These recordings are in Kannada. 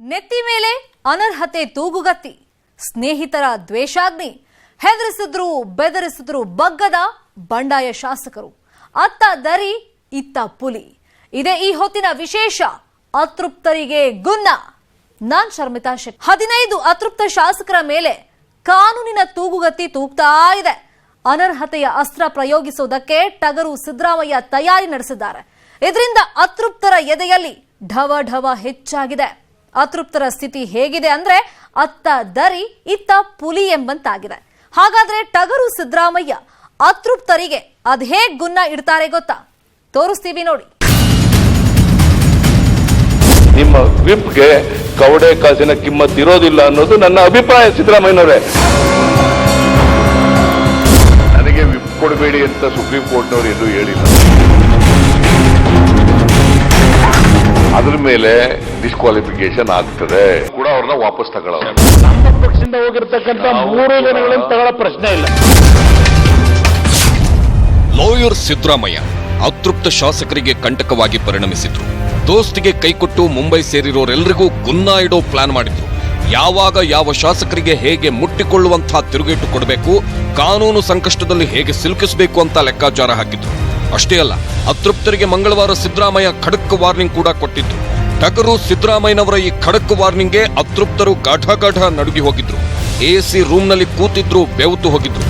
ನೆತ್ತಿ ಮೇಲೆ ಅನರ್ಹತೆ ತೂಗುಗತ್ತಿ, ಸ್ನೇಹಿತರ ದ್ವೇಷಾಗ್ನಿ, ಹೆದರಿಸಿದ್ರು, ಬೆದರಿಸಿದ್ರು ಬಗ್ಗದ ಬಂಡಾಯ ಶಾಸಕರು. ಅತ್ತ ದರಿ, ಇತ್ತ ಪುಲಿ. ಇದೇ ಈ ಹೊತ್ತಿನ ವಿಶೇಷ, ಅತೃಪ್ತರಿಗೆ ಗುನ್ನ. ನಾನ್ ಶರ್ಮಿತಾ ಶೆಟ್ಟಿ. ಹದಿನೈದು ಅತೃಪ್ತ ಶಾಸಕರ ಮೇಲೆ ಕಾನೂನಿನ ತೂಗುಗತ್ತಿ ತೂಗ್ತಾ ಇದೆ. ಅನರ್ಹತೆಯ ಅಸ್ತ್ರ ಪ್ರಯೋಗಿಸುವುದಕ್ಕೆ ಟಗರು ಸಿದ್ದರಾಮಯ್ಯ ತಯಾರಿ ನಡೆಸಿದ್ದಾರೆ. ಇದರಿಂದ ಅತೃಪ್ತರ ಎದೆಯಲ್ಲಿ ಢವ ಢವ ಹೆಚ್ಚಾಗಿದೆ. ಅತೃಪ್ತರ ಸ್ಥಿತಿ ಹೇಗಿದೆ ಅಂದ್ರೆ ಅತ್ತ ದರಿ ಇತ್ತ ಪುಲಿ ಎಂಬಂತಾಗಿದೆ. ಹಾಗಾದ್ರೆ ಟಗರು ಸಿದ್ದರಾಮಯ್ಯ ಅತೃಪ್ತರಿಗೆ ಅದ್ಹೇಗ್ ಗುನ್ನ ಇಡ್ತಾರೆ ಗೊತ್ತಾ? ತೋರಿಸ್ತೀವಿ ನೋಡಿ. ನಿಮ್ಮ ವಿಪ್ಗೆ ಕವಡೆ ಕಾಸಿನ ಕಿಮ್ಮತ್ ಇರೋದಿಲ್ಲ ಅನ್ನೋದು ನನ್ನ ಅಭಿಪ್ರಾಯ ಸಿದ್ದರಾಮಯ್ಯನವರೇ. ನನಗೆ ವಿಪ್ ಕೊಡಬೇಡಿ ಅಂತ ಸುಪ್ರೀಂ ಕೋರ್ಟ್ನವರು ಎಲ್ಲೂ ಹೇಳಿಲ್ಲ. ಅದ್ರ ಮೇಲೆ ಡಿಸ್ಕ್ವಾಲಿಫಿಕೇಶನ್ ಆಗ್ತದೆ. ಕೂಡ ಅವ್ರನ್ನ ವಾಪಸ್ ತಗೊಳ್ಳೋರು. ನಮ್ಮ ಪಕ್ಷದಿಂದ ಹೋಗಿರ್ತಕ್ಕಂಥ ಮೂರು ಜನಗಳನ್ನು ತಗೊಳ್ಳೋ ಪ್ರಶ್ನೆ ಇಲ್ಲ. ಲಾಯರ್ ಸಿದ್ದರಾಮಯ್ಯ ಅತೃಪ್ತ ಶಾಸಕರಿಗೆ ಕಂಟಕವಾಗಿ ಪರಿಣಮಿಸಿದ್ರು. ದೋಸ್ತಿಗೆ ಕೈಕೊಟ್ಟು ಮುಂಬೈ ಸೇರಿರೋರೆಲ್ಲರಿಗೂ ಗುನ್ನ ಇಡೋ ಪ್ಲಾನ್ ಮಾಡಿದ್ರು. ಯಾವಾಗ ಯಾವ ಶಾಸಕರಿಗೆ ಹೇಗೆ ಮುಟ್ಟಿಕೊಳ್ಳುವಂತಹ ತಿರುಗೇಟು ಕೊಡಬೇಕು ಕಾನೂನು ಸಂಕಷ್ಟದಲ್ಲಿ ಹೇಗೆ ಸಿಲುಕಿಸಬೇಕು ಅಂತ ಲೆಕ್ಕಾಚಾರ ಹಾಕಿದ್ರು. ಅಷ್ಟೇ ಅಲ್ಲ, ಅತೃಪ್ತರಿಗೆ ಮಂಗಳವಾರ ಸಿದ್ದರಾಮಯ್ಯ ಖಡಕ್ ವಾರ್ನಿಂಗ್ ಕೂಡ ಕೊಟ್ಟಿದ್ರು. ಟಗರು ಸಿದ್ದರಾಮಯ್ಯನವರ ಈ ಖಡಕ್ ವಾರ್ನಿಂಗ್ಗೆ ಅತೃಪ್ತರು ಗಾಢ ಗಾಢ ನಡುಗಿ ಹೋಗಿದ್ರು. ಎಸಿ ರೂಮ್ನಲ್ಲಿ ಕೂತಿದ್ರು ಬೆವತು ಹೋಗಿದ್ರು.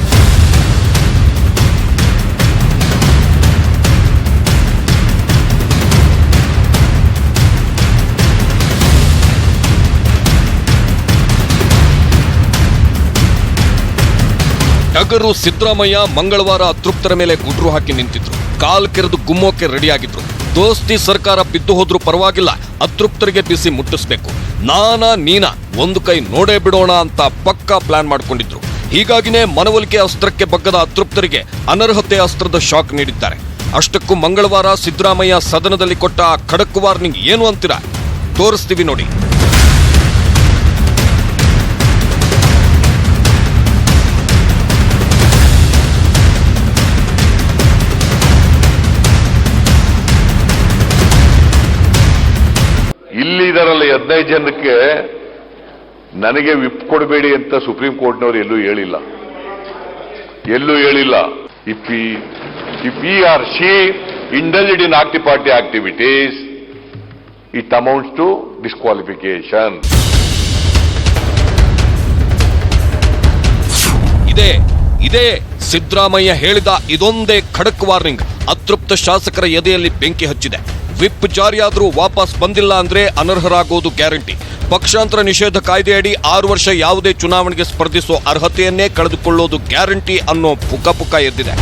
ಟಗರು ಸಿದ್ದರಾಮಯ್ಯ ಮಂಗಳವಾರ ಅತೃಪ್ತರ ಮೇಲೆ ಗುಡ್ರು ಹಾಕಿ ನಿಂತಿದ್ರು. ಕಾಲ್ ಕೆರೆದು ಗುಮ್ಮೋಕೆ ರೆಡಿಯಾಗಿದ್ರು. ದೋಸ್ತಿ ಸರ್ಕಾರ ಬಿದ್ದು ಹೋದ್ರೂ ಪರವಾಗಿಲ್ಲ, ಅತೃಪ್ತರಿಗೆ ಬಿಸಿ ಮುಟ್ಟಿಸ್ಬೇಕು. ನಾನಾ ನೀನಾ, ಒಂದು ಕೈ ನೋಡೇ ಬಿಡೋಣ ಅಂತ ಪಕ್ಕಾ ಪ್ಲಾನ್ ಮಾಡ್ಕೊಂಡಿದ್ರು. ಹೀಗಾಗಿನೇ ಮನವೊಲಿಕೆ ಅಸ್ತ್ರಕ್ಕೆ ಬಗ್ಗದ ಅತೃಪ್ತರಿಗೆ ಅನರ್ಹತೆ ಅಸ್ತ್ರದ ಶಾಕ್ ನೀಡಿದ್ದಾರೆ. ಅಷ್ಟಕ್ಕೂ ಮಂಗಳವಾರ ಸಿದ್ದರಾಮಯ್ಯ ಸದನದಲ್ಲಿ ಕೊಟ್ಟ ಖಡಕ್ ವಾರ್ನಿಂಗ್ ಏನು ಅಂತೀರಾ? ತೋರಿಸ್ತೀವಿ ನೋಡಿ. ಇಲ್ಲಿದರಲ್ಲ ಹದಿನೈದು ಜನಕ್ಕೆ ನನಗೆ ವಿಪ್ ಕೊಡಬೇಡಿ ಅಂತ ಸುಪ್ರೀಂ ಕೋರ್ಟ್ನವರು ಎಲ್ಲೂ ಹೇಳಿಲ್ಲ. ಎಲ್ಲೂ ಹೇಳಿಲ್ಲ. If he if he or she indulged in anti party activities it amounts to disqualification ಇದೇ ಇದೇ ಸಿದ್ದರಾಮಯ್ಯ ಹೇಳಿದ ಇದೊಂದೇ ಖಡಕ್ ವಾರ್ನಿಂಗ್. ಅತೃಪ್ತ ಶಾಸಕರ ಎದೆಯಲ್ಲಿ ಬೆಂಕಿ ಹಚ್ಚಿದೆ. ವಿಪ್ ಜಾರಿಯಾದರೂ ವಾಪಸ್ ಬಂದಿಲ್ಲ ಅಂದ್ರೆ ಅನರ್ಹರಾಗೋದು ಗ್ಯಾರಂಟಿ. ಪಕ್ಷಾಂತರ ನಿಷೇಧ ಕಾಯ್ದೆಯಡಿ ಆರು ವರ್ಷ ಯಾವುದೇ ಚುನಾವಣೆಗೆ ಸ್ಪರ್ಧಿಸೋ ಅರ್ಹತೆಯನ್ನೇ ಕಳೆದುಕೊಳ್ಳೋದು ಗ್ಯಾರಂಟಿ ಅನ್ನೋ ಪುಕ ಪುಕ ಎದ್ದಿದೆ.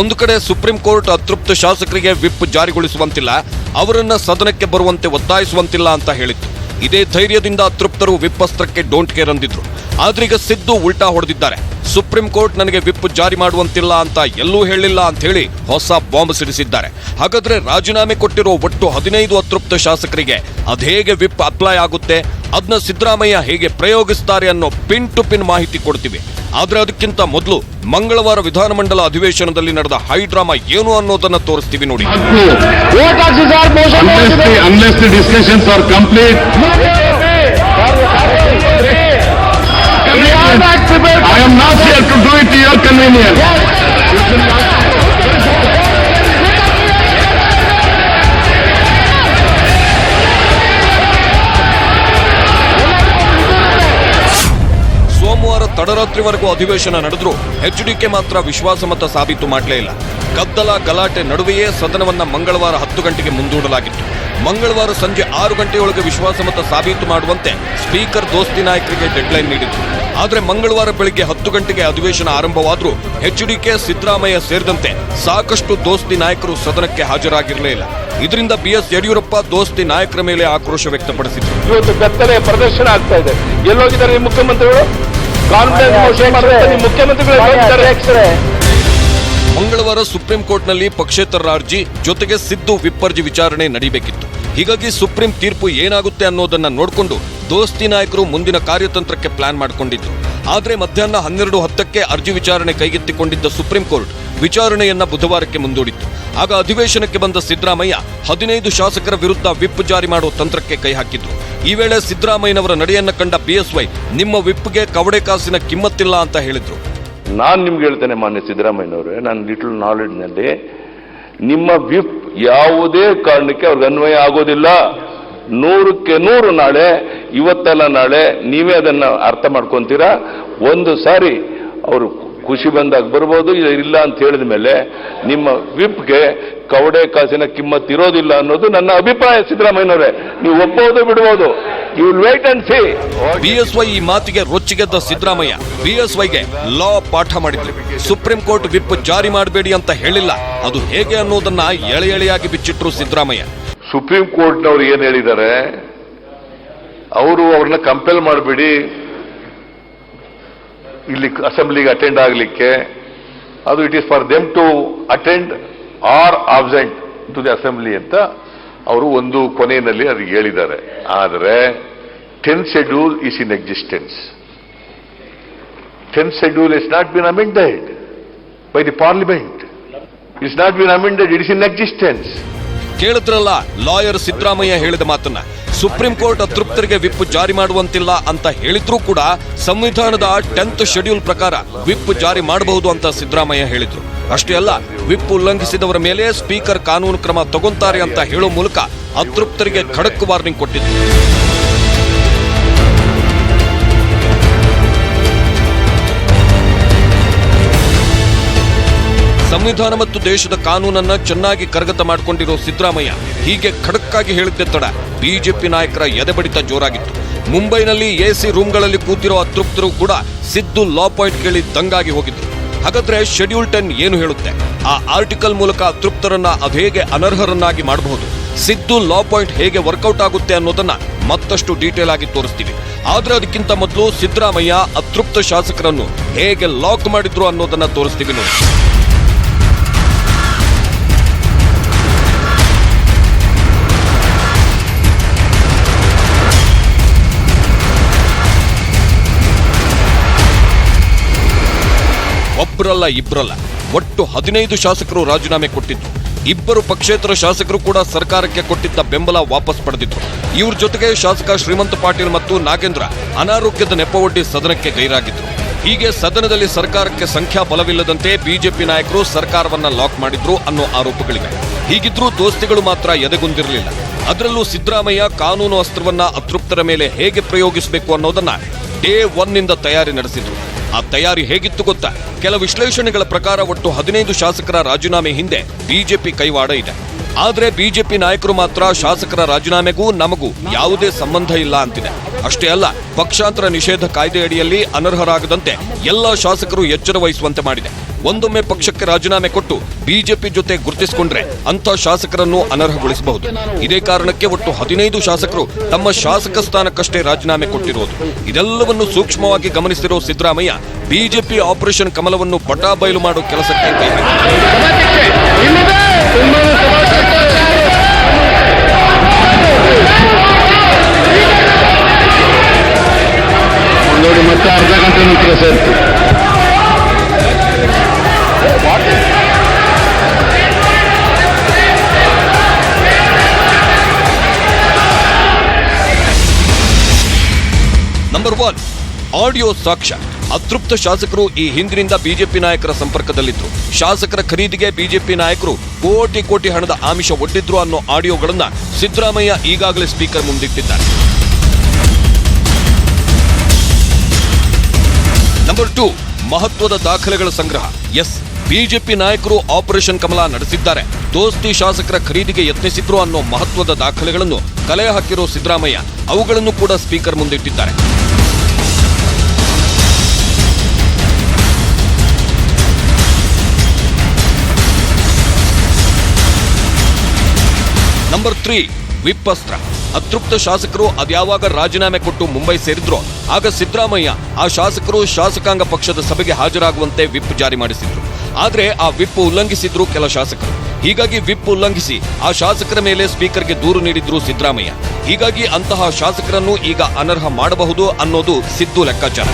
ಒಂದು ಕಡೆ ಸುಪ್ರೀಂ ಕೋರ್ಟ್ ಅತೃಪ್ತ ಶಾಸಕರಿಗೆ ವಿಪ್ ಜಾರಿಗೊಳಿಸುವಂತಿಲ್ಲ, ಅವರನ್ನ ಸದನಕ್ಕೆ ಬರುವಂತೆ ಒತ್ತಾಯಿಸುವಂತಿಲ್ಲ ಅಂತ ಹೇಳಿತ್ತು. ಇದೇ ಧೈರ್ಯದಿಂದ ಅತೃಪ್ತರು ವಿಪ್ ಅಸ್ತ್ರಕ್ಕೆ ಡೋಂಟ್ ಕೇರ್ ಅಂದಿದ್ರು. ಆದ್ರೀಗ ಸಿದ್ದು ಉಲ್ಟಾ ಹೊಡೆದಿದ್ದಾರೆ. ಸುಪ್ರೀಂ ಕೋರ್ಟ್ ನನಗೆ ವಿಪ್ ಜಾರಿ ಮಾಡುವಂತಿಲ್ಲ ಅಂತ ಎಲ್ಲೂ ಹೇಳಿಲ್ಲ ಅಂತ ಹೇಳಿ ಹೊಸ ಬಾಂಬ್ ಸಿಡಿಸಿದ್ದಾರೆ. ಹಾಗಾದ್ರೆ ರಾಜೀನಾಮೆ ಕೊಟ್ಟಿರೋ ಒಟ್ಟು ಹದಿನೈದು ಅತೃಪ್ತ ಶಾಸಕರಿಗೆ ಅದೇಗೆ ವಿಪ್ ಅಪ್ಲೈ ಆಗುತ್ತೆ? ಅದನ್ನ ಸಿದ್ದರಾಮಯ್ಯ ಹೇಗೆ ಪ್ರಯೋಗಿಸ್ತಾರೆ ಅನ್ನೋ ಪಿನ್ ಟು ಪಿನ್ ಮಾಹಿತಿ ಕೊಡ್ತೀವಿ. ಆದರೆ ಅದಕ್ಕಿಂತ ಮೊದಲು ಮಂಗಳವಾರ ವಿಧಾನಮಂಡಲ ಅಧಿವೇಶನದಲ್ಲಿ ನಡೆದ ಹೈ ಡ್ರಾಮಾ ಏನು ಅನ್ನೋದನ್ನ ತೋರಿಸ್ತೀವಿ ನೋಡಿ. I am not here to do it to your convenience. ತಡರಾತ್ರಿವರೆಗೂ ಅಧಿವೇಶನ ನಡೆದ್ರು ಎಚ್ಡಿಕೆ ಮಾತ್ರ ವಿಶ್ವಾಸಮತ ಸಾಬೀತು ಮಾಡಲೇ ಇಲ್ಲ. ಗದ್ದಲ, ಗಲಾಟೆ ನಡುವೆಯೇ ಸದನವನ್ನ ಮಂಗಳವಾರ ಹತ್ತು ಗಂಟೆಗೆ ಮುಂದೂಡಲಾಗಿತ್ತು. ಮಂಗಳವಾರ ಸಂಜೆ ಆರು ಗಂಟೆಯೊಳಗೆ ವಿಶ್ವಾಸಮತ ಸಾಬೀತು ಮಾಡುವಂತೆ ಸ್ಪೀಕರ್ ದೋಸ್ತಿ ನಾಯಕರಿಗೆ ಡೆಡ್ಲೈನ್ ನೀಡಿತ್ತು ಆದರೆ ಮಂಗಳವಾರ ಬೆಳಿಗ್ಗೆ ಹತ್ತು ಗಂಟೆಗೆ ಅಧಿವೇಶನ ಆರಂಭವಾದರೂ ಎಚ್ಡಿಕೆ ಸಿದ್ದರಾಮಯ್ಯ ಸೇರಿದಂತೆ ಸಾಕಷ್ಟು ದೋಸ್ತಿ ನಾಯಕರು ಸದನಕ್ಕೆ ಹಾಜರಾಗಿರಲೇ ಇಲ್ಲ. ಇದರಿಂದ ಬಿಎಸ್ ಯಡಿಯೂರಪ್ಪ ದೋಸ್ತಿ ನಾಯಕರ ಮೇಲೆ ಆಕ್ರೋಶ ವ್ಯಕ್ತಪಡಿಸಿದರು. ಇವತ್ತು ಬೆತ್ತಲೆ ಪ್ರದರ್ಶನ ಆಗ್ತಾ ಇದೆ. ಎಲ್ಲೋಗಿದ್ದಾರೆ ಮುಖ್ಯಮಂತ್ರಿಗಳು? ನಿಮ್ಮ ಮುಖ್ಯಮಂತ್ರಿಗಳು ಮಂಗಳವಾರ ಸುಪ್ರೀಂ ಕೋರ್ಟ್ನಲ್ಲಿ ಪಕ್ಷೇತರರ ಅರ್ಜಿ ಜೊತೆಗೆ ಸಿದ್ದು ವಿಪ್ಪರ್ಜಿ ವಿಚಾರಣೆ ನಡೀಬೇಕಿತ್ತು. ಹೀಗಾಗಿ ಸುಪ್ರೀಂ ತೀರ್ಪು ಏನಾಗುತ್ತೆ ಅನ್ನೋದನ್ನ ನೋಡಿಕೊಂಡು ದೋಸ್ತಿ ನಾಯಕರು ಮುಂದಿನ ಕಾರ್ಯತಂತ್ರಕ್ಕೆ ಪ್ಲಾನ್ ಮಾಡಿಕೊಂಡಿದ್ರು. ಆದರೆ ಮಧ್ಯಾಹ್ನ ಹನ್ನೆರಡು ಹತ್ತಕ್ಕೆ ಅರ್ಜಿ ವಿಚಾರಣೆ ಕೈಗೆತ್ತಿಕೊಂಡಿದ್ದ ಸುಪ್ರೀಂ ಕೋರ್ಟ್ ವಿಚಾರಣೆಯನ್ನ ಬುಧವಾರಕ್ಕೆ ಮುಂದೂಡಿತ್ತು. ಆಗ ಅಧಿವೇಶನಕ್ಕೆ ಬಂದ ಸಿದ್ದರಾಮಯ್ಯ ಹದಿನೈದು ಶಾಸಕರ ವಿರುದ್ಧ ವಿಪ್ ಜಾರಿ ಮಾಡುವ ತಂತ್ರಕ್ಕೆ ಕೈ ಹಾಕಿದ್ರು. ಈ ವೇಳೆ ಸಿದ್ದರಾಮಯ್ಯನವರ ನಡೆಯನ್ನ ಕಂಡ ಬಿಎಸ್ವೈ ನಿಮ್ಮ ವಿಪ್ಗೆ ಕವಡೆ ಕಾಸಿನ ಕಿಮ್ಮತ್ತಿಲ್ಲ ಅಂತ ಹೇಳಿದ್ರು. ನಾನು ನಿಮ್ಗೆ ಹೇಳ್ತೇನೆ ಮಾನ್ಯ ಸಿದ್ದರಾಮಯ್ಯನವರು ನನ್ನ ಲಿಟಲ್ ನಾಲೆಡ್ಜ್ನಲ್ಲಿ ನಿಮ್ಮ ವಿಪ್ ಯಾವುದೇ ಕಾರಣಕ್ಕೆ ಅವ್ರಿಗೆ ಅನ್ವಯ ಆಗೋದಿಲ್ಲ. ನೂರಕ್ಕೆ ನೂರು ನಾಳೆ, ಇವತ್ತಲ್ಲ ನಾಳೆ ನೀವೇ ಅದನ್ನ ಅರ್ಥ ಮಾಡ್ಕೊಂತೀರಾ? ಒಂದು ಸಾರಿ ಅವರು ಖುಷಿ ಬಂದಾಗ ಬರ್ಬೋದು ಇಲ್ಲ ಅಂತ ಹೇಳಿದ ಮೇಲೆ ನಿಮ್ಮ ವಿಪ್ಗೆ ಕವಡೆ ಕಾಸಿನ ಕಿಮ್ಮತ್ ಇರೋದಿಲ್ಲ ಅನ್ನೋದು ನನ್ನ ಅಭಿಪ್ರಾಯ ಸಿದ್ದರಾಮಯ್ಯನವರೇ. ನೀವು ಒಪ್ಪೋದು ಬಿಡ್ಬೋದು. You will wait and see BSY ಈ ಮಾತಿಗೆ ರೊಚ್ಚಿಗೆದ್ದ ಸಿದ್ದರಾಮಯ್ಯ ಬಿಎಸ್ವೈಗೆ ಲಾ ಪಾಠ ಮಾಡಿದ್ರು ಸುಪ್ರೀಂ ಕೋರ್ಟ್ ವಿಪ್ ಜಾರಿ ಮಾಡಬೇಡಿ ಅಂತ ಹೇಳಿಲ್ಲ. ಅದು ಹೇಗೆ ಅನ್ನೋದನ್ನ ಎಳೆ ಎಳೆಯಾಗಿ ಬಿಚ್ಚಿಟ್ರು ಸಿದ್ದರಾಮಯ್ಯ. ಸುಪ್ರೀಂ ಕೋರ್ಟ್ನವ್ರು ಏನು ಹೇಳಿದ್ದಾರೆ? ಅವರು ಅವ್ರನ್ನ ಕಂಪೇಲ್ ಮಾಡಬೇಡಿ. ಇಲ್ಲಿ ಅಸೆಂಬ್ಲಿಗೆ ಅಟೆಂಡ್ ಆಗಲಿಕ್ಕೆ, ಅದು it is for them to attend or absent to the assembly ಅಂತ ಅವರು ಒಂದು ಕೊನೆಯಲ್ಲಿ ಅದಕ್ಕೆ ಹೇಳಿದ್ದಾರೆ. ಆದರೆ ten schedule is in existence ten schedule is not been amended by the parliament it's not been amended it is in existence ಕೇಳಿದ್ರಲ್ಲ, ಲಾಯರ್ ಸಿದ್ದರಾಮಯ್ಯ ಹೇಳಿದ ಮಾತನ್ನ. ಸುಪ್ರೀಂ ಕೋರ್ಟ್ ಅತೃಪ್ತರಿಗೆ ವಿಪ್ ಜಾರಿ ಮಾಡುವಂತಿಲ್ಲ ಅಂತ ಹೇಳಿದ್ರೂ ಕೂಡ ಸಂವಿಧಾನದ ಟೆಂತ್ ಶೆಡ್ಯೂಲ್ ಪ್ರಕಾರ ವಿಪ್ ಜಾರಿ ಮಾಡಬಹುದು ಅಂತ ಸಿದ್ದರಾಮಯ್ಯ ಹೇಳಿದ್ರು. ಅಷ್ಟೇ ಅಲ್ಲ, ವಿಪ್ ಉಲ್ಲಂಘಿಸಿದವರ ಮೇಲೆ ಸ್ಪೀಕರ್ ಕಾನೂನು ಕ್ರಮ ತಗೊಂತಾರೆ ಅಂತ ಹೇಳೋ ಮೂಲಕ ಅತೃಪ್ತರಿಗೆ ಖಡಕ್ ವಾರ್ನಿಂಗ್ ಕೊಟ್ಟಿದ್ರು. ಸಂವಿಧಾನ ಮತ್ತು ದೇಶದ ಕಾನೂನನ್ನ ಚೆನ್ನಾಗಿ ಕರಗತ ಮಾಡಿಕೊಂಡಿರೋ ಸಿದ್ದರಾಮಯ್ಯ ಹೀಗೆ ಖಡಕ್ಕಾಗಿ ಹೇಳಿದ್ದೆ ತಡ. ಬಿಜೆಪಿ ನಾಯಕರ ಎದೆಬಡಿತ ಜೋರಾಗಿತ್ತು. ಮುಂಬೈನಲ್ಲಿ ಎಸಿ ರೂಮ್ಗಳಲ್ಲಿ ಕೂತಿರೋ ಅತೃಪ್ತರು ಕೂಡ ಸಿದ್ದು ಲಾ ಪಾಯಿಂಟ್ ಕೇಳಿ ದಂಗಾಗಿ ಹೋಗಿದ್ರು. ಹಾಗಾದ್ರೆ ಶೆಡ್ಯೂಲ್ ಟೆನ್ ಏನು ಹೇಳುತ್ತೆ? ಆ ಆರ್ಟಿಕಲ್ ಮೂಲಕ ಅತೃಪ್ತರನ್ನ ಹೇಗೆ ಅನರ್ಹರನ್ನಾಗಿ ಮಾಡಬಹುದು? ಸಿದ್ದು ಲಾ ಪಾಯಿಂಟ್ ಹೇಗೆ ವರ್ಕೌಟ್ ಆಗುತ್ತೆ ಅನ್ನೋದನ್ನ ಮತ್ತಷ್ಟು ಡೀಟೇಲ್ ಆಗಿ ತೋರಿಸ್ತೀವಿ. ಆದ್ರೆ ಅದಕ್ಕಿಂತ ಮೊದಲು ಸಿದ್ದರಾಮಯ್ಯ ಅತೃಪ್ತ ಶಾಸಕರನ್ನು ಹೇಗೆ ಲಾಕ್ ಮಾಡಿದ್ರು ಅನ್ನೋದನ್ನ ತೋರಿಸ್ತೀವಿ ನೋಡಿ. ಒಬ್ಬರಲ್ಲ ಇಬ್ಬರಲ್ಲ ಒಟ್ಟು ಹದಿನೈದು ಶಾಸಕರು ರಾಜೀನಾಮೆ ಕೊಟ್ಟಿದ್ದು ಇಬ್ಬರು ಪಕ್ಷೇತರ ಶಾಸಕರು ಕೂಡ ಸರ್ಕಾರಕ್ಕೆ ಕೊಟ್ಟಿದ್ದ ಬೆಂಬಲ ವಾಪಸ್ ಪಡೆದಿದ್ರು ಇವ್ರ ಜೊತೆಗೆ ಶಾಸಕ ಶ್ರೀಮಂತ ಪಾಟೀಲ್ ಮತ್ತು ನಾಗೇಂದ್ರ ಅನಾರೋಗ್ಯದ ನೆಪವೊಡ್ಡಿ ಸದನಕ್ಕೆ ಗೈರಾಗಿದ್ದರು ಹೀಗೆ ಸದನದಲ್ಲಿ ಸರ್ಕಾರಕ್ಕೆ ಸಂಖ್ಯಾ ಬಲವಿಲ್ಲದಂತೆ ಬಿಜೆಪಿ ನಾಯಕರು ಸರ್ಕಾರವನ್ನ ಲಾಕ್ ಮಾಡಿದ್ರು ಅನ್ನೋ ಆರೋಪಗಳಿವೆ. ಹೀಗಿದ್ರೂ ದೋಸ್ತಿಗಳು ಮಾತ್ರ ಎದೆಗುಂದಿರಲಿಲ್ಲ. ಅದರಲ್ಲೂ ಸಿದ್ದರಾಮಯ್ಯ ಕಾನೂನು ಅಸ್ತ್ರವನ್ನ ಅತೃಪ್ತರ ಮೇಲೆ ಹೇಗೆ ಪ್ರಯೋಗಿಸಬೇಕು ಅನ್ನೋದನ್ನ ಡೇ ಒನ್ನಿಂದ ತಯಾರಿ ನಡೆಸಿದ್ರು. ಆ ತಯಾರಿ ಹೇಗಿತ್ತು ಗೊತ್ತಾ? ಕೆಲ ವಿಶ್ಲೇಷಣೆಗಳ ಪ್ರಕಾರ ಒಟ್ಟು ಹದಿನೈದು ಶಾಸಕರ ರಾಜೀನಾಮೆ ಹಿಂದೆ ಬಿಜೆಪಿ ಕೈವಾಡ ಇದೆ. ಆದ್ರೆ ಬಿಜೆಪಿ ನಾಯಕರು ಮಾತ್ರ ಶಾಸಕರ ರಾಜೀನಾಮೆಗೂ ನಮಗೂ ಯಾವುದೇ ಸಂಬಂಧ ಇಲ್ಲ ಅಂತಿದೆ. ಅಷ್ಟೇ ಅಲ್ಲ, ಪಕ್ಷಾಂತರ ನಿಷೇಧ ಕಾಯ್ದೆಯಡಿಯಲ್ಲಿ ಅನರ್ಹರಾಗದಂತೆ ಎಲ್ಲ ಶಾಸಕರು ಎಚ್ಚರ ವಹಿಸುವಂತೆ ಮಾಡಿದೆ. ಒಂದೊಮ್ಮೆ ಪಕ್ಷಕ್ಕೆ ರಾಜೀನಾಮೆ ಕೊಟ್ಟು ಬಿಜೆಪಿ ಜೊತೆ ಗುರುತಿಸಿಕೊಂಡ್ರೆ ಅಂಥ ಶಾಸಕರನ್ನು ಅನರ್ಹಗೊಳಿಸಬಹುದು ಇದೇ ಕಾರಣಕ್ಕೆ ಒಟ್ಟು ಹದಿನೈದು ಶಾಸಕರು ತಮ್ಮ ಶಾಸಕ ಸ್ಥಾನಕ್ಕಷ್ಟೇ ರಾಜೀನಾಮೆ ಕೊಟ್ಟಿರೋದು ಇದೆಲ್ಲವನ್ನು ಸೂಕ್ಷ್ಮವಾಗಿ ಗಮನಿಸಿರುವ ಸಿದ್ದರಾಮಯ್ಯ ಬಿಜೆಪಿ ಆಪರೇಷನ್ ಕಮಲವನ್ನು ಬಟಾಬಯಲು ಮಾಡೋ ಕೆಲಸಕ್ಕೆ ಕೈ. ಆಡಿಯೋ ಸಾಕ್ಷ್ಯ. ಅತೃಪ್ತ ಶಾಸಕರು ಈ ಹಿಂದಿನಿಂದ ಬಿಜೆಪಿ ನಾಯಕರ ಸಂಪರ್ಕದಲ್ಲಿದ್ದರು ಶಾಸಕರ ಖರೀದಿಗೆ ಬಿಜೆಪಿ ನಾಯಕರು ಕೋಟಿ ಕೋಟಿ ಹಣದ ಆಮಿಷ ಒಡ್ಡಿದ್ರು ಅನ್ನೋ ಆಡಿಯೋಗಳನ್ನ ಸಿದ್ದರಾಮಯ್ಯ ಈಗಾಗಲೇ ಸ್ಪೀಕರ್ ಮುಂದಿಟ್ಟಿದ್ದಾರೆ. ನಂಬರ್ ಟೂ ಮಹತ್ವದ ದಾಖಲೆಗಳ ಸಂಗ್ರಹ. ಎಸ್ ಬಿಜೆಪಿ ನಾಯಕರು ಆಪರೇಷನ್ ಕಮಲ ನಡೆಸಿದ್ದಾರೆ. ದೋಸ್ತಿ ಶಾಸಕರ ಖರೀದಿಗೆ ಯತ್ನಿಸಿದ್ರು ಅನ್ನೋ ಮಹತ್ವದ ದಾಖಲೆಗಳನ್ನು ಕಲೆ ಹಾಕಿರೋ ಸಿದ್ದರಾಮಯ್ಯ, ಅವುಗಳನ್ನು ಕೂಡ ಸ್ಪೀಕರ್ ಮುಂದಿಟ್ಟಿದ್ದಾರೆ. ನಂಬರ್ ತ್ರೀ ವಿಪ್ ಅಸ್ತ್ರ ಅತೃಪ್ತ ಶಾಸಕರು ಅದ್ಯಾವಾಗ ರಾಜೀನಾಮೆ ಕೊಟ್ಟು ಮುಂಬೈ ಸೇರಿದ್ರು, ಆಗ ಸಿದ್ದರಾಮಯ್ಯ ಆ ಶಾಸಕರು ಶಾಸಕಾಂಗ ಪಕ್ಷದ ಸಭೆಗೆ ಹಾಜರಾಗುವಂತೆ ವಿಪ್ ಜಾರಿ ಮಾಡಿಸಿದ್ರು. ಆದರೆ ಆ ವಿಪ್ ಉಲ್ಲಂಘಿಸಿದ್ರು ಕೆಲ ಶಾಸಕರು. ಹೀಗಾಗಿ ವಿಪ್ ಉಲ್ಲಂಘಿಸಿ ಆ ಶಾಸಕರ ಮೇಲೆ ಸ್ಪೀಕರ್ಗೆ ದೂರು ನೀಡಿದ್ರು ಸಿದ್ದರಾಮಯ್ಯ. ಹೀಗಾಗಿ ಅಂತಹ ಶಾಸಕರನ್ನು ಈಗ ಅನರ್ಹ ಮಾಡಬಹುದು ಅನ್ನೋದು ಸಿದ್ದು ಲೆಕ್ಕಾಚಾರ.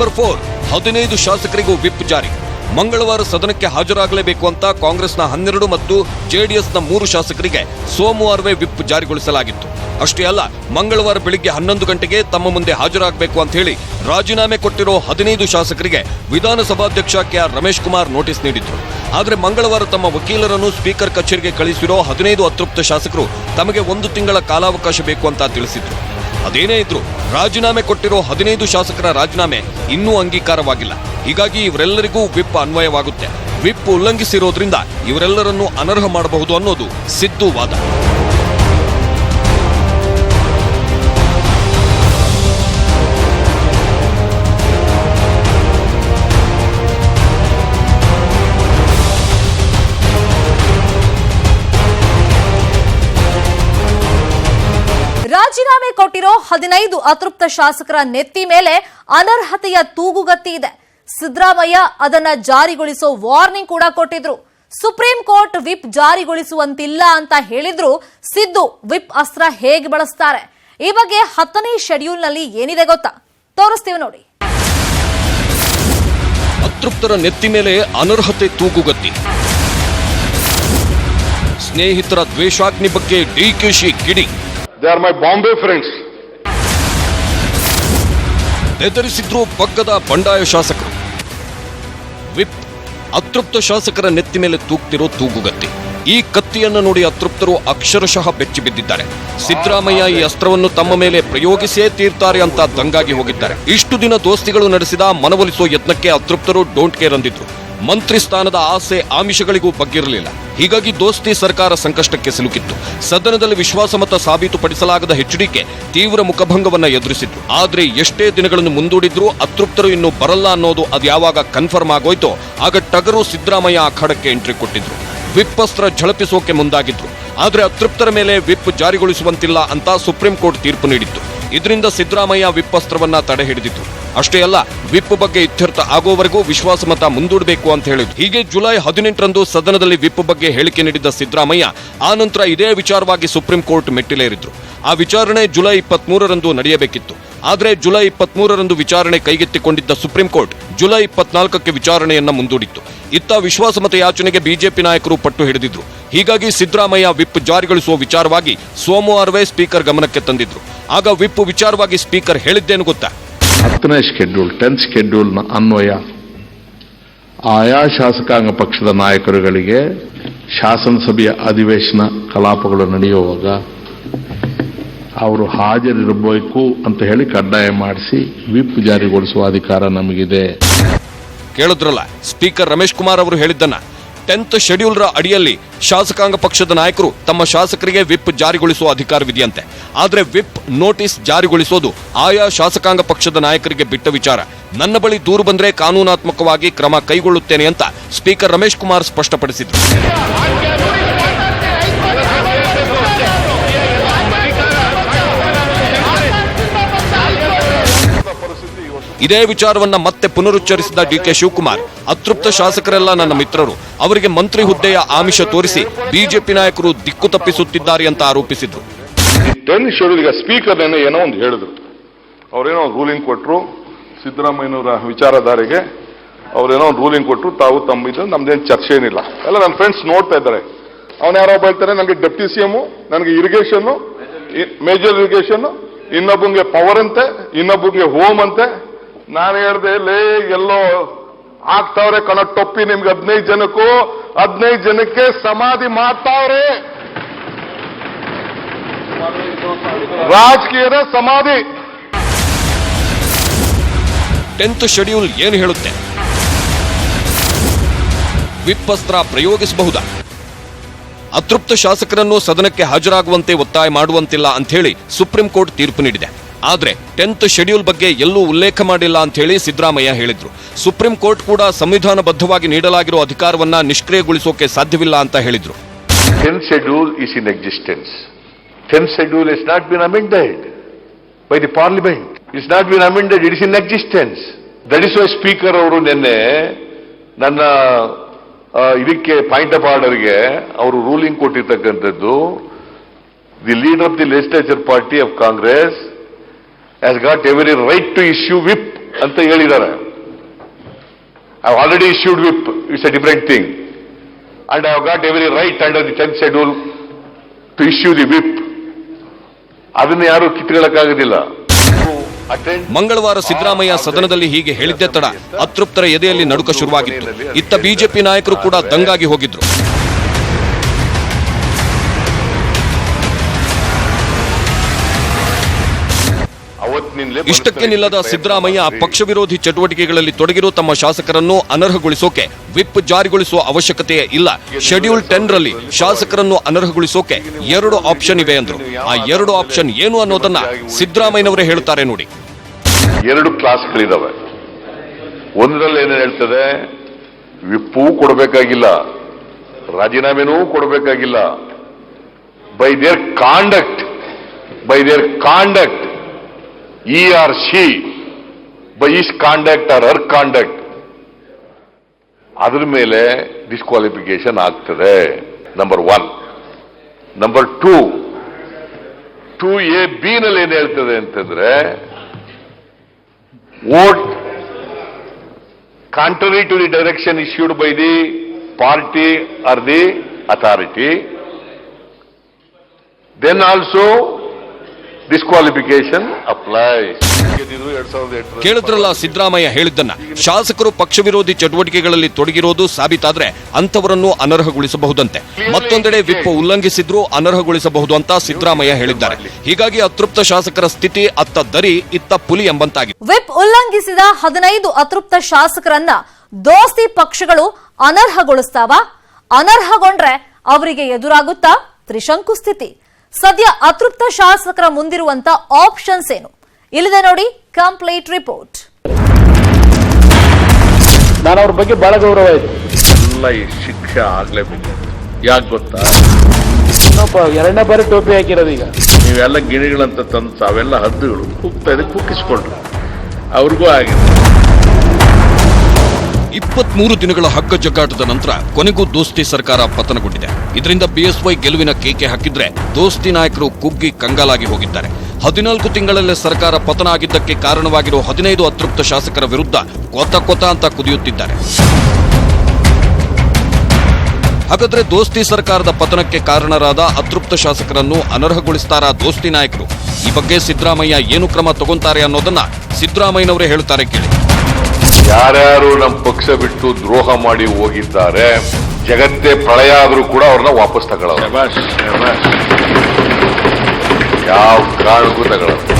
ನಂಬರ್ ಫೋರ್, ಹದಿನೈದು ಶಾಸಕರಿಗೂ ವಿಪ್ ಜಾರಿ. ಮಂಗಳವಾರ ಸದನಕ್ಕೆ ಹಾಜರಾಗಲೇಬೇಕು ಅಂತ ಕಾಂಗ್ರೆಸ್ನ ಹನ್ನೆರಡು ಮತ್ತು ಜೆಡಿಎಸ್ನ ಮೂರು ಶಾಸಕರಿಗೆ ಸೋಮವಾರವೇ ವಿಪ್ ಜಾರಿಗೊಳಿಸಲಾಗಿತ್ತು. ಅಷ್ಟೇ ಅಲ್ಲ, ಮಂಗಳವಾರ ಬೆಳಿಗ್ಗೆ ಹನ್ನೊಂದು ಗಂಟೆಗೆ ತಮ್ಮ ಮುಂದೆ ಹಾಜರಾಗಬೇಕು ಅಂತ ಹೇಳಿ ರಾಜೀನಾಮೆ ಕೊಟ್ಟಿರೋ ಹದಿನೈದು ಶಾಸಕರಿಗೆ ವಿಧಾನಸಭಾಧ್ಯಕ್ಷ ಕೆಆರ್ ರಮೇಶ್ ಕುಮಾರ್ ನೋಟಿಸ್ ನೀಡಿದ್ರು. ಆದರೆ ಮಂಗಳವಾರ ತಮ್ಮ ವಕೀಲರನ್ನು ಸ್ಪೀಕರ್ ಕಚೇರಿಗೆ ಕಳಿಸಿರೋ ಹದಿನೈದು ಅತೃಪ್ತ ಶಾಸಕರು ತಮಗೆ ಒಂದು ತಿಂಗಳ ಕಾಲಾವಕಾಶ ಬೇಕು ಅಂತ ತಿಳಿಸಿದ್ರು. ಅದೇನೇ ಇದ್ರು ರಾಜೀನಾಮೆ ಕೊಟ್ಟಿರೋ ಹದಿನೈದು ಶಾಸಕರ ರಾಜೀನಾಮೆ ಇನ್ನೂ ಅಂಗೀಕಾರವಾಗಿಲ್ಲ. ಹೀಗಾಗಿ ಇವರೆಲ್ಲರಿಗೂ ವಿಪ್ ಅನ್ವಯವಾಗುತ್ತೆ. ವಿಪ್ ಉಲ್ಲಂಘಿಸಿರೋದ್ರಿಂದ ಇವರೆಲ್ಲರನ್ನು ಅನರ್ಹ ಮಾಡಬಹುದು ಅನ್ನೋದು ಸಿದ್ದು ವಾದ. ರಾಜೀನಾಮೆ ಕೊಟ್ಟಿರೋ ಹದಿನೈದು ಅತೃಪ್ತ ಶಾಸಕರ ನೆತ್ತಿ ಮೇಲೆ ಅನರ್ಹತೆಯ ತೂಗುಗತ್ತಿ ಇದೆ. ಸಿದ್ದರಾಮಯ್ಯ ಅದನ್ನ ಜಾರಿಗೊಳಿಸೋ ವಾರ್ನಿಂಗ್ ಕೂಡ ಕೊಟ್ಟಿದ್ರು. ಸುಪ್ರೀಂ ಕೋರ್ಟ್ ವಿಪ್ ಜಾರಿಗೊಳಿಸುವಂತಿಲ್ಲ ಅಂತ ಹೇಳಿದ್ರು. ಸಿದ್ದು ವಿಪ್ ಅಸ್ತ್ರ ಹೇಗೆ ಬಳಸ್ತಾರೆ? ಈ ಬಗ್ಗೆ ಹತ್ತನೇ ಶೆಡ್ಯೂಲ್ನಲ್ಲಿ ಏನಿದೆ ಗೊತ್ತಾ? ತೋರಿಸ್ತೀವಿ ನೋಡಿ. ಅತೃಪ್ತರ ನೆತ್ತಿ ಮೇಲೆ ಅನರ್ಹತೆ ತೂಗುಗತ್ತಿ. ಸ್ನೇಹಿತರ ದ್ವೇಷಾಗ್ನಿ ಬಗ್ಗೆ ಡಿಕೆಶಿ ಕಿಡಿ. They are my Bombay friends ಎದುರಿಸಿದ್ರು ಪಕ್ಕದ ಬಂಡಾಯ ಶಾಸಕರು. ವಿಪ್, ಅತೃಪ್ತ ಶಾಸಕರ ನೆತ್ತಿ ಮೇಲೆ ತೂಗ್ತಿರೋ ತೂಗುಗತ್ತಿ ಈ ಕತ್ತಿಯನ್ನು ನೋಡಿ ಅತೃಪ್ತರು ಅಕ್ಷರಶಃ ಬೆಚ್ಚಿ ಬಿದ್ದಿದ್ದಾರೆ. ಸಿದ್ದರಾಮಯ್ಯ ಈ ಅಸ್ತ್ರವನ್ನು ತಮ್ಮ ಮೇಲೆ ಪ್ರಯೋಗಿಸೇ ತೀರ್ತಾರೆ ಅಂತ ದಂಗಾಗಿ ಹೋಗಿದ್ದಾರೆ. ಇಷ್ಟು ದಿನ ದೋಸ್ತಿಗಳು ನಡೆಸಿದ ಮನವೊಲಿಸುವ ಯತ್ನಕ್ಕೆ ಅತೃಪ್ತರು ಡೋಂಟ್ ಕೇರ್ ಅಂದಿದ್ರು. ಮಂತ್ರಿ ಸ್ಥಾನದ ಆಸೆ ಆಮಿಷಗಳಿಗೂ ಬಗ್ಗಿರಲಿಲ್ಲ. ಹೀಗಾಗಿ ದೋಸ್ತಿ ಸರ್ಕಾರ ಸಂಕಷ್ಟಕ್ಕೆ ಸಿಲುಕಿತ್ತು. ಸದನದಲ್ಲಿ ವಿಶ್ವಾಸಮತ ಸಾಬೀತುಪಡಿಸಲಾಗದ ಎಚ್ಡಿಕೆ ತೀವ್ರ ಮುಖಭಂಗವನ್ನು ಎದುರಿಸಿತ್ತು. ಆದರೆ ಎಷ್ಟೇ ದಿನಗಳನ್ನು ಮುಂದೂಡಿದ್ರೂ ಅತೃಪ್ತರು ಇನ್ನು ಬರಲ್ಲ ಅನ್ನೋದು ಅದು ಯಾವಾಗ ಕನ್ಫರ್ಮ್ ಆಗೋಯ್ತೋ, ಆಗ ಟಗರು ಸಿದ್ದರಾಮಯ್ಯ ಅಖಾಡಕ್ಕೆ ಎಂಟ್ರಿ ಕೊಟ್ಟಿದ್ರು. ವಿಪ್ಪಸ್ತ್ರ ಝಳಪಿಸೋಕೆ ಮುಂದಾಗಿದ್ರು. ಆದರೆ ಅತೃಪ್ತರ ಮೇಲೆ ವಿಪ್ ಜಾರಿಗೊಳಿಸುವಂತಿಲ್ಲ ಅಂತ ಸುಪ್ರೀಂ ಕೋರ್ಟ್ ತೀರ್ಪು ನೀಡಿತ್ತು. ಇದರಿಂದ ಸಿದ್ದರಾಮಯ್ಯ ವಿಪ್ಪಸ್ತ್ರವನ್ನ ತಡೆ ಹಿಡಿದಿತ್ತು. ಅಷ್ಟೇ ಅಲ್ಲ, ವಿಪ್ ಬಗ್ಗೆ ಇತ್ಯರ್ಥ ಆಗೋವರೆಗೂ ವಿಶ್ವಾಸಮತ ಮುಂದೂಡಬೇಕು ಅಂತ ಹೇಳಿದ್ರು. ಹೀಗೆ ಜುಲೈ ಹದಿನೆಂಟರಂದು ಸದನದಲ್ಲಿ ವಿಪ್ ಬಗ್ಗೆ ಹೇಳಿಕೆ ನೀಡಿದ್ದ ಸಿದ್ದರಾಮಯ್ಯ, ಆ ನಂತರ ಇದೇ ವಿಚಾರವಾಗಿ ಸುಪ್ರೀಂ ಕೋರ್ಟ್ ಮೆಟ್ಟಿಲೇರಿದ್ರು. ಆ ವಿಚಾರಣೆ ಜುಲೈ ಇಪ್ಪತ್ಮೂರರಂದು ನಡೆಯಬೇಕಿತ್ತು. ಆದರೆ ಜುಲೈ ಇಪ್ಪತ್ಮೂರರಂದು ವಿಚಾರಣೆ ಕೈಗೆತ್ತಿಕೊಂಡಿದ್ದ ಸುಪ್ರೀಂ ಕೋರ್ಟ್ ಜುಲೈ ಇಪ್ಪತ್ನಾಲ್ಕಕ್ಕೆ ವಿಚಾರಣೆಯನ್ನ ಮುಂದೂಡಿತ್ತು. ಇತ್ತ ವಿಶ್ವಾಸಮತ ಯಾಚನೆಗೆ ಬಿಜೆಪಿ ನಾಯಕರು ಪಟ್ಟು ಹಿಡಿದಿದ್ರು. ಹೀಗಾಗಿ ಸಿದ್ದರಾಮಯ್ಯ ವಿಪ್ ಜಾರಿಗೊಳಿಸುವ ವಿಚಾರವಾಗಿ ಸೋಮವಾರವೇ ಸ್ಪೀಕರ್ ಗಮನಕ್ಕೆ ತಂದಿದ್ರು. ಆಗ ವಿಪ್ ವಿಚಾರವಾಗಿ ಸ್ಪೀಕರ್ ಹೇಳಿದ್ದೇನು ಗೊತ್ತಾ? ಹತ್ತನೇ ಶೆಡ್ಯೂಲ್ ಟೆಂತ್ ಶೆಡ್ಯೂಲ್ನ ಅನ್ವಯ. ಆಯಾ ಶಾಸಕಾಂಗ ಪಕ್ಷದ ನಾಯಕರುಗಳಿಗೆ ಶಾಸನಸಭೆಯ ಅಧಿವೇಶನ ಕಲಾಪಗಳು ನಡೆಯುವಾಗ ಅವರು ಹಾಜರಿರಬೇಕು ಅಂತ ಹೇಳಿ ಕಡ್ಡಾಯ ಮಾಡಿಸಿ ವಿಪ್ ಜಾರಿಗೊಳಿಸುವ ಅಧಿಕಾರ ನಮಗಿದೆ. ಕೇಳಿದ್ರಲ್ಲ, ಸ್ಪೀಕರ್ ರಮೇಶ್ ಕುಮಾರ್ ಅವರು ಹೇಳಿದ್ದನ್ನ, ಟೆಂತ್ ಶೆಡ್ಯೂಲ್ರ ಅಡಿಯಲ್ಲಿ ಶಾಸಕಾಂಗ ಪಕ್ಷದ ನಾಯಕರು ತಮ್ಮ ಶಾಸಕರಿಗೆ ವಿಪ್ ಜಾರಿಗೊಳಿಸುವ ಅಧಿಕಾರವಿದೆಯಂತೆ. ಆದರೆ ವಿಪ್ ನೋಟಿಸ್ ಜಾರಿಗೊಳಿಸೋದು ಆಯಾ ಶಾಸಕಾಂಗ ಪಕ್ಷದ ನಾಯಕರಿಗೆ ಬಿಟ್ಟ ವಿಚಾರ. ನನ್ನ ಬಳಿ ದೂರು ಬಂದರೆ ಕಾನೂನಾತ್ಮಕವಾಗಿ ಕ್ರಮ ಕೈಗೊಳ್ಳುತ್ತೇನೆ ಅಂತ ಸ್ಪೀಕರ್ ರಮೇಶ್ ಕುಮಾರ್ ಸ್ಪಷ್ಟಪಡಿಸಿದ್ರು. ಇದೇ ವಿಚಾರವನ್ನ ಮತ್ತೆ ಪುನರುಚ್ಚರಿಸಿದ ಡಿ ಕೆ ಶಿವಕುಮಾರ್. ಅತೃಪ್ತ ಶಾಸಕರೆಲ್ಲ ನನ್ನ ಮಿತ್ರರು. ಅವರಿಗೆ ಮಂತ್ರಿ ಹುದ್ದೆಯ ಆಮಿಷ ತೋರಿಸಿ ಬಿಜೆಪಿ ನಾಯಕರು ದಿಕ್ಕು ತಪ್ಪಿಸುತ್ತಿದ್ದಾರೆ ಅಂತ ಆರೋಪಿಸಿದ್ರು. ಸ್ಪೀಕರ್ ಏನೋ ಒಂದು ಹೇಳಿದ್ರು. ಅವರೇನೋ ರೂಲಿಂಗ್ ಕೊಟ್ಟರು ಸಿದ್ದರಾಮಯ್ಯನವರ ವಿಚಾರಧಾರೆಗೆ. ಅವರೇನೋ ಒಂದು ರೂಲಿಂಗ್ ಕೊಟ್ಟರು ತಾವು ತಮ್ಮ ಇದ್ರು ನಮ್ದೇನು ಚರ್ಚೆ ಏನಿಲ್ಲ. ಎಲ್ಲ ನನ್ನ ಫ್ರೆಂಡ್ಸ್ ನೋಡ್ತಾ ಇದ್ದಾರೆ. ಅವನು ಯಾರೋ ಹೇಳ್ತಾರೆ, ನನಗೆ ಡೆಪ್ಟಿ ಸಿ ಎಂ ನನಗೆ ಇರಿಗೇಷನ್ ಮೇಜರ್ ಇರಿಗೇಷನ್ ಇನ್ನೊಬ್ಬಂಗೆ ಪವರ್ ಅಂತೆ ಇನ್ನೊಬ್ಬಂಗೆ ಹೋಮ್ ಅಂತೆ ನಾನು ಹೇಳ್ದೆ, ಲೇ, ಎಲ್ಲೋ ಆಗ್ತಾವ್ರೆ ಕಣ, ಟೊಪ್ಪಿ ನಿಮ್ಗೆ ಹದಿನೈದು ಜನಕ್ಕೂ, ಹದಿನೈದು ಜನಕ್ಕೆ ಸಮಾಧಿ ಮಾಡ್ತಾವ್ರೆ. ರಾಜಕೀಯದ ಸಮಾಧಿ. ಟೆಂತ್ ಶೆಡ್ಯೂಲ್ ಏನು ಹೇಳುತ್ತೆ? ವಿಪ್ಪಸ್ತ್ರ ಪ್ರಯೋಗಿಸಬಹುದಾ? ಅತೃಪ್ತ ಶಾಸಕರನ್ನು ಸದನಕ್ಕೆ ಹಾಜರಾಗುವಂತೆ ಒತ್ತಾಯ ಮಾಡುವಂತಿಲ್ಲ ಅಂತ ಹೇಳಿ ಸುಪ್ರೀಂ ಕೋರ್ಟ್ ತೀರ್ಪು ನೀಡಿದೆ. ಆದ್ರೆ ಟೆಂತ್ ಶೆಡ್ಯೂಲ್ ಬಗ್ಗೆ ಎಲ್ಲೂ ಉಲ್ಲೇಖ ಮಾಡಿಲ್ಲ ಅಂತ ಹೇಳಿ ಸಿದ್ದರಾಮಯ್ಯ ಹೇಳಿದ್ರು. ಸುಪ್ರೀಂ ಕೋರ್ಟ್ ಕೂಡ ಸಂವಿಧಾನಬದ್ಧವಾಗಿ ನೀಡಲಾಗಿರೋ ಅಧಿಕಾರವನ್ನ ನಿಷ್ಕ್ರಿಯಗೊಳಿಸೋಕೆ ಸಾಧ್ಯವಿಲ್ಲ ಅಂತ ಹೇಳಿದ್ರು. Tenth schedule is in existence 10th schedule has not been amended by the parliament is not been amended, it is in existence. That is why speaker ಅವರು ನಿನ್ನೆ ನನ್ನ ಇದಕ್ಕೆ ಪಾಯಿಂಟ್ ಆಫ್ ಆರ್ಡರ್ಗೆ ಅವರು ರೂಲಿಂಗ್ ಕೊಟ್ಟಿರ್ತಕ್ಕಂಥದ್ದು the leader of the legislature party of Congress has got every right to issue whip ಅಂತ ಹೇಳಿದ್ದಾರೆ I already issued whip it's a different thing and I got every right under the tenth schedule to issue the whip ಅದನ್ನು ಯಾರು ಕಿತ್ಕೊಳ್ಳಕ್ಕಾಗೋದಿಲ್ಲ ಮಂಗಳವಾರ ಸಿದ್ದರಾಮಯ್ಯ ಸದನದಲ್ಲಿ ಹೀಗೆ ಹೇಳಿದ್ದೆ ತಡ. ಅತೃಪ್ತರ ಎದೆಯಲ್ಲಿ ನಡುಕ ಶುರುವಾಗಿತ್ತು. ಇತ್ತ ಬಿಜೆಪಿ ನಾಯಕರು ಕೂಡ ದಂಗಾಗಿ ಹೋಗಿದ್ರು. ಇಷ್ಟಕ್ಕೆ ನಿಲ್ಲದ ಸಿದ್ದರಾಮಯ್ಯ ಪಕ್ಷ ವಿರೋಧಿ ಚಟುವಟಿಕೆಗಳಲ್ಲಿ ತೊಡಗಿರೋ ತಮ್ಮ ಶಾಸಕರನ್ನು ಅನರ್ಹಗೊಳಿಸೋಕೆ ವಿಪ್ ಜಾರಿಗೊಳಿಸುವ ಅವಶ್ಯಕತೆಯೇ ಇಲ್ಲ. ಶೆಡ್ಯೂಲ್ ಟೆನ್ ರಲ್ಲಿ ಶಾಸಕರನ್ನು ಅನರ್ಹಗೊಳಿಸೋಕೆ ಎರಡು ಆಪ್ಷನ್ ಇವೆ ಅಂದ್ರು. ಆ ಎರಡು ಆಪ್ಷನ್ ಏನು ಅನ್ನೋದನ್ನ ಸಿದ್ದರಾಮಯ್ಯನವರೇ ಹೇಳ್ತಾರೆ ನೋಡಿ. ಎರಡು ಕ್ಲಾಸ್ಗಳಿದಾವೆ ಒಂದರಲ್ಲಿ ಏನು ಹೇಳ್ತದೆ? ವಿಪ್ಪೂ ಕೊಡಬೇಕಾಗಿಲ್ಲ. ರಾಜೀನಾಮೆನೂ ಕೊಡಬೇಕಾಗಿಲ್ಲ. By their conduct by their conduct he or she, by his conduct or her conduct, ಅದ್ರ ಮೇಲೆ ಡಿಸ್ಕ್ವಾಲಿಫಿಕೇಶನ್ ಆಗ್ತದೆ number one number two two A B ನಲ್ಲಿ ಏನ್ ಹೇಳ್ತದೆ ಅಂತಂದ್ರೆ vote contrary to the direction issued by the party or the authority, then also disqualification applies. ಕೇಳಿದ್ರಲ್ಲ ಸಿದ್ದರಾಮಯ್ಯ ಹೇಳಿದ್ದನ್ನ. ಶಾಸಕರು ಪಕ್ಷ ವಿರೋಧಿ ಚಟುವಟಿಕೆಗಳಲ್ಲಿ ತೊಡಗಿರೋದು ಸಾಬೀತಾದ್ರೆ ಅಂತವರನ್ನು ಅನರ್ಹಗೊಳಿಸಬಹುದಂತೆ. ಮತ್ತೊಂದೆಡೆ ವಿಪ್ ಉಲ್ಲಂಘಿಸಿದ್ರೂ ಅನರ್ಹಗೊಳಿಸಬಹುದು ಅಂತ ಸಿದ್ದರಾಮಯ್ಯ ಹೇಳಿದ್ದಾರೆ. ಹೀಗಾಗಿ ಅತೃಪ್ತ ಶಾಸಕರ ಸ್ಥಿತಿ ಅತ್ತ ದರಿ ಇತ್ತ ಪುಲಿ ಎಂಬಂತಾಗಿದೆ. ವಿಪ್ ಉಲ್ಲಂಘಿಸಿದ ಹದಿನೈದು ಅತೃಪ್ತ ಶಾಸಕರನ್ನ ದೋಸ್ತಿ ಪಕ್ಷಗಳು ಅನರ್ಹಗೊಳಿಸ್ತಾವ? ಅನರ್ಹಗೊಂಡ್ರೆ ಅವರಿಗೆ ಎದುರಾಗುತ್ತಾ ತ್ರಿಶಂಕು ಸ್ಥಿತಿ. ಸದ್ಯ ಅತೃಪ್ತ ಶಾಸಕರ ಮುಂದಿರುವಂತ ಆಪ್ಷನ್ಸ್ ಏನು? ಇಲ್ಲಿದೆ ನೋಡಿ ಕಂಪ್ಲೀಟ್ ರಿಪೋರ್ಟ್ ನಾನು ಅವ್ರ ಬಗ್ಗೆ ಬಹಳ ಗೌರವ ಇದೆ. ಎಲ್ಲ ಈ ಶಿಕ್ಷೆ ಆಗ್ಲೇಬೇಕು ಯಾಕೆ ಗೊತ್ತಾ? ಇನ್ನೊಬ್ಬ ಎರಡನೇ ಬಾರಿ ಟೋಪಿ ಹಾಕಿರೋದು ಈಗ. ನೀವೆಲ್ಲ ಗಿಣಿಗಳಂತ ತಂದು ತಾವೆಲ್ಲ ಹದ್ದುಗಳು ಕುಗ್ತಾ ಇದೆ ಕುಕ್ಕಿಸ್ಕೊಂಡ್ರು. ಅವ್ರಿಗೂ ಆಗಿದೆ. ಇಪ್ಪತ್ಮೂರು ದಿನಗಳ ಹಗ್ಗ ಜಗ್ಗಾಟದ ನಂತರ ಕೊನೆಗೂ ದೋಸ್ತಿ ಸರ್ಕಾರ ಪತನಗೊಂಡಿದೆ. ಇದರಿಂದ ಬಿಎಸ್ವೈ ಗೆಲುವಿನ ಕೇಕೆ ಹಾಕಿದ್ರೆ ದೋಸ್ತಿ ನಾಯಕರು ಕುಗ್ಗಿ ಕಂಗಾಲಾಗಿ ಹೋಗಿದ್ದಾರೆ. ಹದಿನಾಲ್ಕು ತಿಂಗಳಲ್ಲೇ ಸರ್ಕಾರ ಪತನ ಆಗಿದ್ದಕ್ಕೆ ಕಾರಣವಾಗಿರುವ ಹದಿನೈದು ಅತೃಪ್ತ ಶಾಸಕರ ವಿರುದ್ಧ ಕೊತ ಕೊತ ಅಂತ ಕುದಿಯುತ್ತಿದ್ದಾರೆ. ಹಾಗಾದ್ರೆ ದೋಸ್ತಿ ಸರ್ಕಾರದ ಪತನಕ್ಕೆ ಕಾರಣರಾದ ಅತೃಪ್ತ ಶಾಸಕರನ್ನು ಅನರ್ಹಗೊಳಿಸ್ತಾರಾ ದೋಸ್ತಿ ನಾಯಕರು? ಈ ಬಗ್ಗೆ ಸಿದ್ದರಾಮಯ್ಯ ಏನು ಕ್ರಮ ತಗೊಂತಾರೆ ಅನ್ನೋದನ್ನ ಸಿದ್ದರಾಮಯ್ಯನವರೇ ಹೇಳ್ತಾರೆ ಕೇಳಿ. ಯಾರ್ಯಾರು ನಮ್ಮ ಪಕ್ಷ ಬಿಟ್ಟು ದ್ರೋಹ ಮಾಡಿ ಹೋಗಿದ್ದಾರೆ ಜಗತ್ತೇ ಪ್ರಳಯ ಆದರೂ ಕೂಡ ಅವ್ರನ್ನ ವಾಪಸ್ ತಗೊಳ್ಳೋದು ಯಾವ ಕಾರಣಕ್ಕೂ ತಗೊಳ್ಳೋದು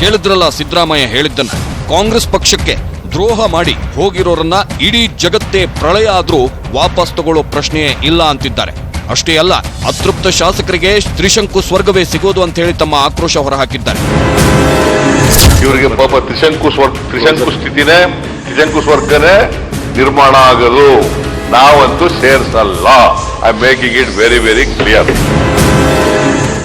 ಕೇಳಿದ್ರಲ್ಲ ಸಿದ್ದರಾಮಯ್ಯ ಹೇಳಿದ್ದನ್ನ? ಕಾಂಗ್ರೆಸ್ ಪಕ್ಷಕ್ಕೆ ದ್ರೋಹ ಮಾಡಿ ಹೋಗಿರೋರನ್ನ ಇಡೀ ಜಗತ್ತೇ ಪ್ರಳಯ ಆದರೂ ವಾಪಸ್ ತಗೊಳ್ಳೋ ಪ್ರಶ್ನೆಯೇ ಇಲ್ಲ ಅಂತಿದ್ದಾರೆ. ಅಷ್ಟೇ ಅಲ್ಲ ಅತೃಪ್ತ ಶಾಸಕರಿಗೆ ತ್ರಿಶಂಕು ಸ್ವರ್ಗವೇ ಸಿಗೋದು ಅಂತ ಹೇಳಿ ತಮ್ಮ ಆಕ್ರೋಶ ಹೊರಹಾಕಿದ್ದಾರೆ. ಇವರಿಗೆ ಪಾಪ ತ್ರಿಶಂಕು ಸ್ವರ್ಗ ತ್ರಿಶಂಕು ಸ್ಥಿತಿನೇ ತ್ರಿಶಂಕು ಸ್ವರ್ಗನೇ ನಿರ್ಮಾಣ ಆಗಲು ನಾವಂತೂ ಸೇರ್ಸಲ್ಲ. I making it very very clear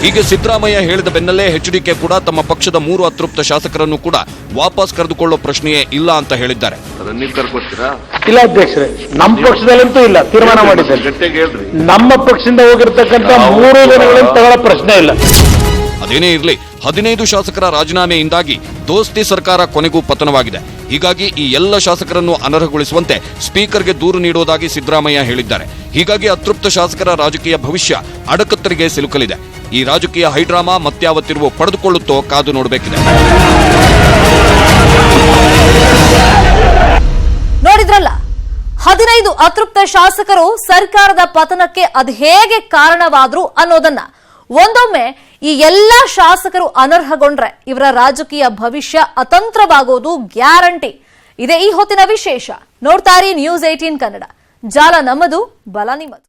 ಹೀಗೆ ಸಿದ್ದರಾಮಯ್ಯ ಹೇಳಿದ ಬೆನ್ನಲ್ಲೇ ಎಚ್ಡಿಕೆ ಕೂಡ ತಮ್ಮ ಪಕ್ಷದ ಮೂರು ಅತೃಪ್ತ ಶಾಸಕರನ್ನು ಕೂಡ ವಾಪಸ್ ಕರೆದುಕೊಳ್ಳೋ ಪ್ರಶ್ನೆಯೇ ಇಲ್ಲ ಅಂತ ಹೇಳಿದ್ದಾರೆ. ನೀವು ಕರ್ಕೊತೀರಾ? ಇಲ್ಲ ಅಧ್ಯಕ್ಷರೇ ನಮ್ಮ ಪಕ್ಷದಲ್ಲಂತೂ ಇಲ್ಲ ತೀರ್ಮಾನ ಮಾಡಿದ್ದಾರೆ ಹೇಳ್ರಿ. ನಮ್ಮ ಪಕ್ಷದಿಂದ ಹೋಗಿರ್ತಕ್ಕಂಥ ಮೂರು ಜನಗಳನ್ನು ತಗೊಳ್ಳೋ ಪ್ರಶ್ನೆ ಇಲ್ಲ. ಅದೇನೇ ಇರಲಿ ಹದಿನೈದು ಶಾಸಕರ ರಾಜೀನಾಮೆಯಿಂದಾಗಿ ದೋಸ್ತಿ ಸರ್ಕಾರ ಕೊನೆಗೂ ಪತನವಾಗಿದೆ. ಹೀಗಾಗಿ ಈ ಎಲ್ಲ ಶಾಸಕರನ್ನು ಅನರ್ಹಗೊಳಿಸುವಂತೆ ಸ್ಪೀಕರ್ಗೆ ದೂರು ನೀಡುವುದಾಗಿ ಸಿದ್ದರಾಮಯ್ಯ ಹೇಳಿದ್ದಾರೆ. ಹೀಗಾಗಿ ಅತೃಪ್ತ ಶಾಸಕರ ರಾಜಕೀಯ ಭವಿಷ್ಯ ಅಡಕತ್ತರಿಗೆ ಸಿಲುಕಲಿದೆ. ಈ ರಾಜಕೀಯ ಹೈಡ್ರಾಮಾ ಮತ್ಯಾವ ತಿರುವು ಪಡೆದುಕೊಳ್ಳುತ್ತೋ ಕಾದು ನೋಡಬೇಕಿದೆ. ನೋಡಿದ್ರಲ್ಲ, ಹದಿನೈದು ಅತೃಪ್ತ ಶಾಸಕರು ಸರ್ಕಾರದ ಪತನಕ್ಕೆ ಅದು ಹೇಗೆ ಕಾರಣವಾದ್ರು ಅನ್ನೋದನ್ನ. ಒಂದೊಮ್ಮೆ ಈ ಎಲ್ಲಾ ಶಾಸಕರು ಅನರ್ಹಗೊಂಡ್ರೆ ಇವರ ರಾಜಕೀಯ ಭವಿಷ್ಯ ಅತಂತ್ರವಾಗೋದು ಗ್ಯಾರಂಟಿ. ಇದೆ ಈ ಹೊತ್ತಿನ ವಿಶೇಷ. ನೋಡ್ತಾರಿ ನ್ಯೂಸ್ ಏಟೀನ್ ಕನ್ನಡ. ಜಾಲ ನಮ್ಮದು, ಬಲ ನಿಮ್ಮದು.